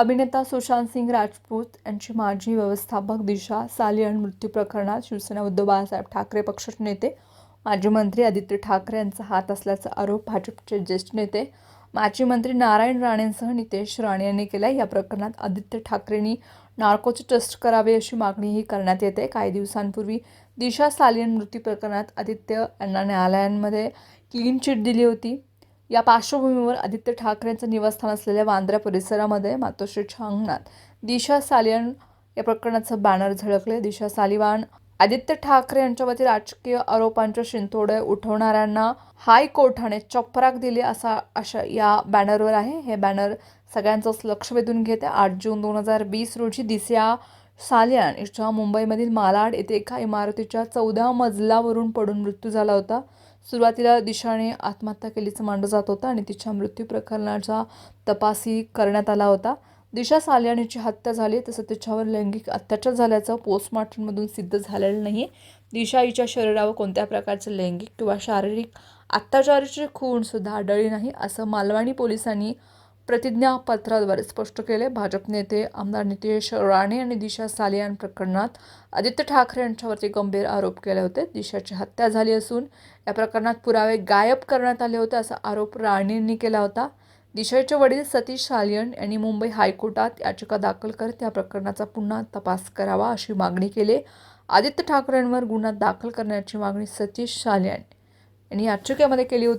अभिनेता सुशांत सिंग राजपूत यांची माजी व्यवस्थापक दिशा सालियन मृत्यू प्रकरणात शिवसेना उद्धव बाळासाहेब ठाकरे पक्षाचे नेते माजी मंत्री आदित्य ठाकरे यांचा हात असल्याचा आरोप भाजपचे ज्येष्ठ नेते माजी मंत्री नारायण राणेंसह नितेश राणे यांनी केला या प्रकरणात आदित्य ठाकरेंनी नार्कोचे टेस्ट करावे अशी मागणीही करण्यात येते. काही दिवसांपूर्वी दिशा सालियन मृत्यू प्रकरणात आदित्य यांना न्यायालयांमध्ये क्लीन चिट दिली होती. या पार्श्वभूमीवर आदित्य ठाकरेंचं निवासस्थान असलेल्या वांद्रा परिसरामध्ये मातोश्रीच्या अंगणात दिशा सालियन या प्रकरणाचं बॅनर झळकले. दिशा सालिवान आदित्य ठाकरे यांच्यावरती राजकीय आरोपांच्या शिंतोडे उठवणाऱ्यांना हायकोर्टाने चपराक दिली असा अशा या बॅनरवर आहे. हे बॅनर सगळ्यांचंच लक्ष वेधून घेते. आठ जून दोन हजार वीस रोजी दिस्या सालियान हिच्या मुंबईमधील मालाड येथे एका इमारतीच्या चौदा मजलावरून पडून मृत्यू झाला होता. सुरुवातीला दिशाने आत्महत्या केल्याचं मानलं जात होतं आणि तिच्या मृत्यू प्रकरणाचा तपासही करण्यात आला होता. दिशा सालियान हिची हत्या झाली तसं तिच्यावर लैंगिक अत्याचार झाल्याचं पोस्टमॉर्टममधून सिद्ध झालेलं नाही दिशा हिच्या शरीरावर कोणत्या प्रकारचे लैंगिक किंवा शारीरिक अत्याचाराची खूणसुद्धा आढळली नाही असं मालवणी पोलिसांनी प्रतिज्ञापत्राद्वारे स्पष्ट केले. भाजप नेते आमदार नितेश राणे आणि दिशा सालियान प्रकरणात आदित्य ठाकरे यांच्यावरती गंभीर आरोप केले होते. दिशाची हत्या झाली असून या प्रकरणात पुरावे गायब करण्यात आले होते असा आरोप राणेंनी केला होता. दिशाचे वडील सतीश सालियन यांनी मुंबई हायकोर्टात याचिका दाखल करत या प्रकरणाचा पुन्हा तपास करावा अशी मागणी केली. आदित्य ठाकरेंवर गुन्हा दाखल करण्याची मागणी सतीश सालियन यांनी याचिकेमध्ये केली होती.